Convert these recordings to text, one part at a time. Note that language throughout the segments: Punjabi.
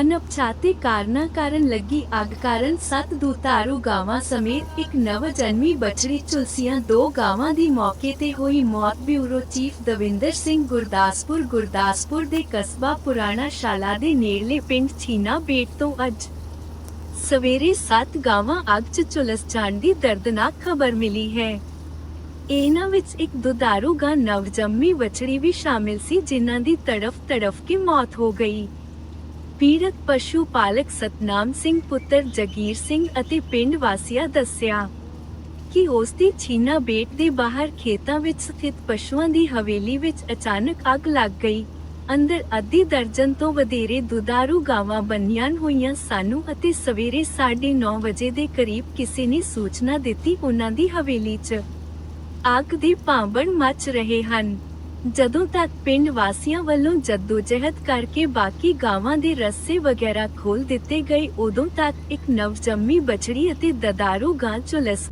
ਅਣਪਛਾਤੇ ਕਾਰਨਾਂ ਕਾਰਨ ਲੱਗੀ ਅੱਗ ਕਾਰਨ ਸੱਤ ਦੁਧਾਰੂ ਗਾਵਾਂ ਸਮੇਤ ਇੱਕ ਨਵਜਨਮੀ ਬੱਚੜੀ ਝੁਲਸੀਆਂ ਦੋ ਗਾਵਾਂ ਦੀ ਮੌਕੇ ਤੇ ਹੋਈ ਮੌਤ ਬਿਊਰੋ ਚੀਫ ਦਵਿੰਦਰ ਸਿੰਘ ਗੁਰਦਾਸਪੁਰ ਗੁਰਦਾਸਪੁਰ ਦੇ ਕਸਬਾ ਪੁਰਾਣਾ ਸ਼ਾਲਾ ਦੇ ਨੇੜਲੇ ਪਿੰਡ ਛੀਨਾ ਬੇਟ ਤੋਂ ਅੱਜ ਸਵੇਰੇ ਸੱਤ ਗਾਵਾਂ ਅੱਗ 'ਚ ਝੁਲਸ ਜਾਣ ਦੀ ਦਰਦਨਾਕ ਖਬਰ ਮਿਲੀ ਹੈ। ਇਹਨਾਂ ਵਿੱਚ ਇੱਕ ਦੁਧਾਰੂ ਗਾਂ ਨਵਜੰਮੀ ਬੱਚੜੀ ਵੀ ਸ਼ਾਮਿਲ ਸੀ, ਜਿਨ੍ਹਾਂ ਦੀ ਤੜਫ ਤੜਫ ਕੇ ਮੌਤ ਹੋ ਗਈ। ਪੀੜਤ ਪਸ਼ੂ ਪਾਲਕ ਸਤਨਾਮ ਸਿੰਘ ਪੁੱਤਰ ਜਗੀਰ ਸਿੰਘ ਅਤੇ ਪਿੰਡ ਵਾਸੀਆਂ ਦੱਸਿਆ ਕਿ ਉਸ ਦੀ ਛੀਨਾ ਬੇਟ ਦੇ ਬਾਹਰ ਖੇਤਾਂ ਵਿੱਚ ਸਥਿਤ ਪਸ਼ੂਆਂ ਦੀ ਹਵੇਲੀ ਵਿੱਚ ਅਚਾਨਕ ਅੱਗ ਲੱਗ ਗਈ। ਅੰਦਰ ਅੱਧੀ ਦਰਜਨ ਤੋਂ ਵਧੇਰੇ ਦੁਧਾਰੂ ਗਾਵਾਂ ਬੰਨੀਆਂ ਹੋਈਆਂ ਸਾਨੂੰ ਅਤੇ ਸਵੇਰੇ 9:30 ਵਜੇ ਦੇ ਕਰੀਬ ਕਿਸੇ ਨੇ ਸੂਚਨਾ ਦਿੱਤੀ ਉਹਨਾਂ ਦੀ ਹਵੇਲੀ 'ਚ ਅੱਗ ਦੇ ਭਾਂਬੜ ਮਚ ਰਹੇ ਹਨ। ਜਦੋਂ ਤੱਕ ਪਿੰਡ ਵਾਸੀਆਂ ਵੱਲੋਂ ਜਦੋਜਹਿਦ ਕਰਕੇ ਬਾਕੀ ਗਾਵਾਂ ਦੇ ਰੱਸੇ ਵਗੈਰਾ ਖੋਲ ਦਿੱਤੇ ਗਏ, ਉਦੋਂ ਤੱਕ ਇੱਕ ਨਵਜੰਮੀ ਬਛੜੀ ਅਤੇ ਦਦਾਰੂ ਗਾਂ ਝੁਲਸ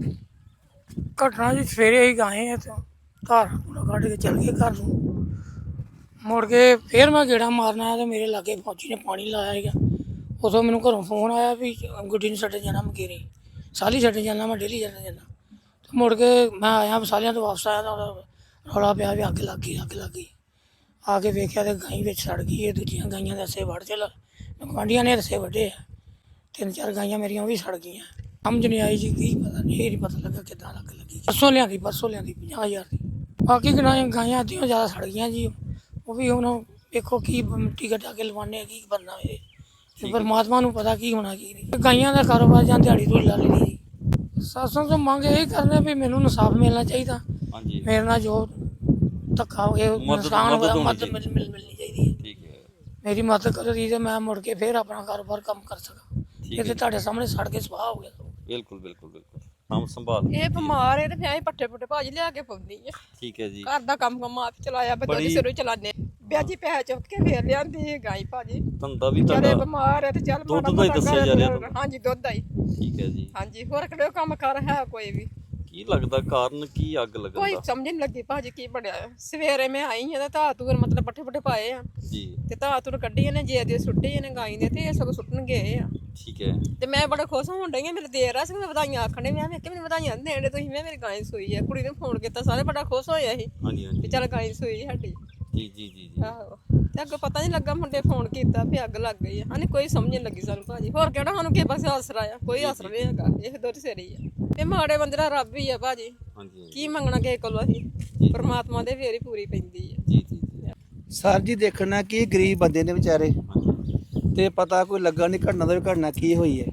ਘਟਨਾ ਜੀ ਸਵੇਰੇ ਹੀ ਗਾਏ ਆ ਤੇ ਧਾਰ ਪੂਰਾ ਕੱਢ ਕੇ ਚੱਲ ਗਏ ਘਰ ਨੂੰ। ਮੁੜ ਕੇ ਫੇਰ ਮੈਂ ਗੇੜਾ ਮਾਰਨਾ ਆਇਆ ਤੇ ਮੇਰੇ ਲਾਗੇ ਫੌਜੀ ਨੇ ਪਾਣੀ ਲਾਇਆ ਸੀਗਾ। ਉਦੋਂ ਮੈਨੂੰ ਘਰੋਂ ਫੋਨ ਆਇਆ ਵੀ ਗੁੱਡੀ ਨੂੰ ਛੱਡਣ ਜਾਣਾ ਮਕੇਰੀ। ਸਾਲੀ ਛੱਡ ਜਾਣਾ, ਮੈਂ ਡੇਲੀ ਛੱਡਣ ਜਾਣਾ। ਮੁੜ ਕੇ ਮੈਂ ਆਇਆ, ਸਾਲੀਆਂ ਤੋਂ ਵਾਪਸ ਆਇਆ ਤਾਂ ਰੌਲਾ ਪਿਆ ਵੀ ਅੱਗ ਲੱਗ ਗਈ ਅੱਗ ਲੱਗ ਗਈ। ਆ ਕੇ ਵੇਖਿਆ ਤੇ ਗਾਈ ਵਿੱਚ ਸੜ ਗਈ ਇਹ ਦੂਜੀਆਂ ਗਾਈਆਂ ਦੇ ਰਸੇ ਵੜ ਚਲ। ਗੁਆਂਢੀਆਂ ਨੇ ਰਸੇ ਵੱਡੇ ਆ। ਤਿੰਨ ਚਾਰ ਗਾਈਆਂ ਮੇਰੀਆਂ ਉਹ ਵੀ ਸੜ ਗਈਆਂ। ਸਮਝ ਨਹੀਂ ਆਈ ਜੀ ਕੀ ਪਤਾ ਨਹੀਂ ਇਹ ਨਹੀਂ ਪਤਾ ਲੱਗਾ ਕਿੱਦਾਂ ਲੱਗ ਲੱਗੀ। ਪਰਸੋਂ ਲਿਆਂਦੀ ਪਰਸੋਂ ਲਿਆਂਦੀ 50000 ਦੀ। ਬਾਕੀ ਗਾਈਆਂ ਗਾਈਆਂ ਅੱਧੀਆਂ ਜ਼ਿਆਦਾ ਸੜ ਗਈਆਂ ਜੀ ਉਹ ਵੀ ਹੁਣ ਵੇਖੋ ਕੀ ਮਿੱਟੀ ਘਟਾ ਕੇ ਲਵਾਨੇ ਆ, ਕੀ ਬਣਨਾ ਇਹ। ਪਰਮਾਤਮਾ ਨੂੰ ਪਤਾ ਕੀ ਹੋਣਾ ਕੀ ਨਹੀਂ। ਗਾਈਆਂ ਦਾ ਕਾਰੋਬਾਰ ਜਾਂ ਦਿਹਾੜੀ ਤੋਂ ਲਾ ਜੀ। ਸਾਸਾਂ ਤੋਂ ਮੰਗ ਇਹ ਕਰਨੇ ਵੀ ਮੈਨੂੰ ਇਨਸਾਫ ਮਿਲਣਾ ਚਾਹੀਦਾ। ਹਾਂਜੀ। ਮੇਰੇ ਨਾਲ ਜੋ ਧੱਕਾ ਹੋ ਗਿਆ ਮਦਦ- ਨੁਕਸਾਨ ਮਦਦ ਹੋਇਆ ਹੋਣੀ ਮਦਦ ਮਿਲ ਮਿਲ- ਮਿਲਣੀ ਚਾਹੀਦੀ ਹੈ। ਠੀਕ ਹੈ। ਮੇਰੀ ਮਦਦ ਕਰੋ ਜੀ ਤੇ ਮੈਂ ਮੁੜ ਕੇ ਫੇਰ ਆਪਣਾ ਕਾਰੋਬਾਰ ਕੰਮ ਕਰ ਸਕਾਂ। ਠੀਕ ਹੈ। ਤੁਹਾਡੇ ਸਾਹਮਣੇ ਸੜ ਕੇ ਸਵਾਹ ਹੋ ਗਿਆ। ਬਿਲਕੁਲ ਬਿਲਕੁਲ ਬਿਲਕੁਲ। ਸਾਂਭ ਸੰਭਾਲ ਇਹ ਬਿਮਾਰ ਹੈ ਤੇ ਫਿਰ ਅਸੀਂ ਪੱਠੇ ਪੁੱਠੇ ਭਾਜੀ ਲਿਆ ਕੇ ਪਾਉਂਦੀ ਆ ਠੀਕ ਹੈ ਜੀ। ਘਰ ਦਾ ਕੰਮ ਕੰਮ ਆਪ ਚਲਾਇਆ ਬੱਚੇ ਬੜੀ- ਸਿਰੋਂ ਚਲਾਨੇ ਵਿਆਜੀ ਪੈਸੇ ਚੁੱਕ ਕੇ ਫੇਰ ਲਿਆਂਦੀ ਹੈ ਗਾਈ ਭਾਜੀ। ਧੰਦਾ ਵੀ ਜਿਹੜੇ ਤੁਹਾਡਾ ਬਿਮਾਰ ਹੈ ਤੇ ਚੱਲ ਦੁੱਧ ਦਾ ਹੀ ਮੋਟਾ ਦੱਸਿਆ ਜਾ ਰਿਹਾ ਘਰ- ਤੁਹਾਨੂੰ। ਹਾਂਜੀ ਦੁੱਧ ਦਾ ਹੀ। ਠੀਕ ਹੈ ਜੀ। ਹਾਂਜੀ ਹੋਰ ਕਿਹੜੇ ਕੰਮ ਕਰ ਹੈ ਕੋਈ ਵੀ। ਕੀ ਲੱਗਦਾ ਕਾਰਨ ਕੀ ਅੱਗ ਲੱਗਣ ਕੋਈ ਦਾ? ਸਮਝ ਨਹੀਂ ਲੱਗੀ ਭਾਜੀ ਕੀ ਬਣਿਆ। ਹੈ। ਸਵੇਰੇ ਮੈਂ ਆਈ ਹਾਂ ਤਾਂ ਧਾਤੂਰ ਮਤਲਬ ਪੱਠੇ ਪੁੱਠੇ ਪਾਏ ਆ। ਜੀ। ਤੇ ਧਾਤੂਰ ਕੱਢੀ ਇਹਨੇ ਜੇ ਦੇ ਸੁੱਟੇ ਇਹਨੇ ਗਾਈ ਦੇ ਤੇ ਇਹ ਸਗੋਂ ਸੁੱਟਣ ਗਏ ਆ। ਠੀਕ ਹੈ। ਤੇ ਮੈਂ ਬੜਾ ਖੁਸ਼ ਹੋਣ ਡਈ ਆ ਮੇਰੇ ਦੇਰ ਆ ਸੀ ਮੈਂ ਵਧਾਈਆਂ ਆਖਣੇ ਮੈਂ ਵੇਖ ਕੇ ਮੈਨੂੰ ਵਧਾਈਆਂ ਨੀ ਦੇਣ ਦੇ ਤੁਸੀਂ ਮੈਂ ਮੇਰੀ ਗਾਈ ਸੂਈ ਆ। ਕੁੜੀ ਨੇ ਫੋਨ ਕੀਤਾ ਸਾਰੇ ਬੜਾ ਖੁਸ਼ ਹੋਏ ਸੀ ਹਾਂਜੀ ਵੀ ਹਾਂਜੀ ਚੱਲ ਗਾਈ ਸੂਈ ਸਾਡੀ। ਜੀ ਜੀ ਜੀ ਜੀ। ਆਹੋ। ਤੇ ਅੱਗੇ ਪਤਾ ਨਹੀਂ ਲੱਗਾ ਮੁੰਡੇ ਫੋਨ ਕੀਤਾ ਵੀ ਅੱਗ ਲੱਗ ਗਈ ਆ। ਕੋਈ ਸਮਝ ਨਹੀਂ ਲੱਗੀ ਸਾਨੂੰ ਭਾਜੀ। ਹੋਰ ਕਿਹੜਾ ਸਾਨੂੰ ਕਿਸੇ ਪਾਸੇ ਆਸਰਾ ਆ ਕੋਈ ਆਸਰਾ ਨਹੀਂ ਹੈਗਾ ਇਹ ਦੋਰ ਸਿਰੀ ਆ। ਇਹ ਮਾੜੇ ਬੰਦੇ ਦਾ ਰੱਬ ਹੀ ਆ ਭਾਜੀ। ਹਾਂਜੀ। ਕੀ ਮੰਗਣਾ ਕਿਸੇ ਕੋਲੋਂ ਅਸੀਂ? ਪਰਮਾਤਮਾ ਦੇ ਫੇਰ ਹੀ ਪੂਰੀ ਪੈਂਦੀ ਆ। ਜੀ ਜੀ ਜੀ। ਸਰ ਜੀ ਦੇਖਣਾ ਕਿ ਗਰੀਬ ਬੰਦੇ ਨੇ ਵਿਚਾਰੇ। ਤੇ ਪਤਾ ਕੋਈ ਲੱਗਾ ਨਹੀਂ ਘਟਨਾ ਦਾ ਵੀ ਘਟਨਾ ਕੀ ਹੋਈ ਹੈ।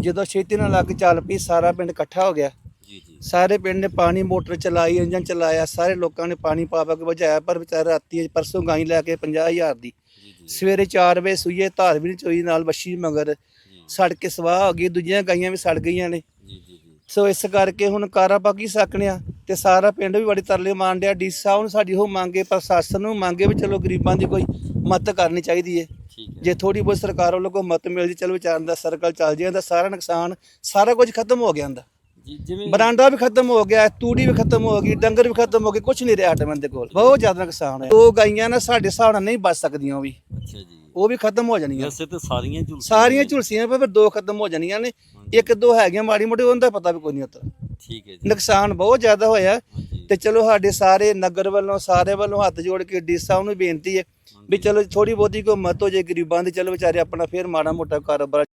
ਜਦੋਂ ਛੇਤੀ ਨਾਲ ਲੱਗ ਚੱਲ ਪਈ ਸਾਰਾ ਪਿੰਡ ਇਕੱਠਾ ਹੋ ਗਿਆ। ਜੀ ਜੀ। ਸਾਰੇ ਪਿੰਡ ਨੇ ਪਾਣੀ ਮੋਟਰ ਚਲਾਈ ਇੰਜਨ ਚਲਾਇਆ ਸਾਰੇ ਲੋਕਾਂ ਨੇ ਪਾਣੀ ਪਾ ਪਾ ਕੇ ਬੁਝਾਇਆ ਪਰ ਵਿਚਾਰੇ ਰਾਤੀ ਪਰਸੋਂ ਗਾਈ ਲੈ ਕੇ 50000 ਦੀ। ਜੀ ਜੀ। ਸਵੇਰੇ 4 ਵਜੇ ਸੂਈਏ ਧਾਰ ਵੀ ਨਹੀਂ ਚੋਈ ਨਾਲ ਵੱਛੀ ਮਗਰ। ਸੜ ਕੇ ਸਵਾਹ ਹੋ ਗਈ ਦੂਜੀਆਂ ਗਾਈਆਂ ਵੀ ਸੜ ਗਈਆਂ ਨੇ। ਜੀ ਜੀ ਜੀ। ਸੋ ਇਸ ਕਰਕੇ ਹੁਣ ਕਾਰਾ ਬਾਕੀ ਸਕਣਿਆ ਤੇ ਸਾਰਾ ਪਿੰਡ ਵੀ ਬੜੀ ਤਰਲੇ ਮਾਰਨ ਡਿਆ। ਡੀ ਸਾਹਿਬ ਨੂੰ ਸਾਡੀ ਉਹ ਮੰਗੇ ਪ੍ਰਸ਼ਾਸਨ ਨੂੰ ਮੰਗੇ ਵੀ ਚਲੋ ਗਰੀਬਾਂ ਦੀ ਕੋਈ ਮਦਦ ਕਰਨੀ ਚਾਹੀਦੀ ਹੈ। ਜੇ ਥੋੜੀ ਬਹੁਤ ਸਰਕਾਰ ਵੱਲੋਂ ਕੋਈ ਮਤ ਮਿਲ ਜੇ ਚਲੋ ਵਿਚਾਰਨ ਦਾ ਸਰਕਲ ਚੱਲ ਜਾਂਦਾ ਸਾਰਾ ਨੁਕਸਾਨ ਸਾਰਾ ਕੁਝ ਖਤਮ ਹੋ ਗਿਆ ਹੁੰਦਾ। ਜੀ ਜਿਵੇਂ ਬਰਾਂਡਾ ਵੀ ਖਤਮ ਹੋ ਗਿਆ ਤੂੜੀ ਵੀ ਖਤਮ ਹੋ ਗਈ ਡੰਗਰ ਵੀ ਖਤਮ ਹੋ ਗਏ ਕੁਝ ਨਹੀਂ ਰਿਹਾ ਸਾਡੇ ਬੰਦੇ ਕੋਲ। ਬਹੁਤ ਜ਼ਿਆਦਾ ਨੁਕਸਾਨ ਹੈ ਦੋ ਗਾਈਆਂ ਨਾ ਸਾਡੇ ਹਿਸਾਬ ਨਾਲ ਨਹੀਂ ਬਚ ਸਕਦੀਆਂ ਉਹ ਵੀ। ਅੱਛਾ ਜੀ। ਉਹ ਵੀ ਖਤਮ ਹੋ ਜਾਣੀਆਂ। ਵੈਸੇ ਤੇ ਸਾਰੀਆਂ ਝੁਲਸੀਆਂ ਸਾਰੀਆਂ। ਝੁਲਸੀਆਂ ਪਰ ਦੋ ਖਤਮ ਹੋ ਜਾਣੀਆਂ ਨੇ। ਇੱਕ ਦੋ ਹੈਗੀਆਂ ਮਾੜੀ ਮੋਟੀ ਉਹਦਾ ਪਤਾ ਵੀ ਕੋਈ ਨਹੀਂ ਹੁੰਦਾ ਠੀਕ ਹੈ ਜੀ। ਨੁਕਸਾਨ ਬਹੁਤ ਜ਼ਿਆਦਾ ਹੋਇਆ। ਤੇ ਚਲੋ ਸਾਡੇ ਸਾਰੇ ਨਗਰ ਵੱਲੋਂ ਸਾਰੇ ਵੱਲੋਂ ਹੱਥ ਜੋੜ ਕੇ ਡੀ ਸਾਹਿਬ ਨੂੰ ਬੇਨਤੀ ਹੈ ਵੀ ਚਲੋ ਥੋੜੀ ਬਹੁਤੀ ਕੋਈ ਮਤ ਹੋ ਜੇ ਗਰੀਬਾਂ ਦੀ ਚਲੋ ਵਿਚਾਰੇ ਆਪਣਾ ਫੇਰ ਮਾੜਾ ਮੋਟਾ ਕਾਰੋਬਾਰ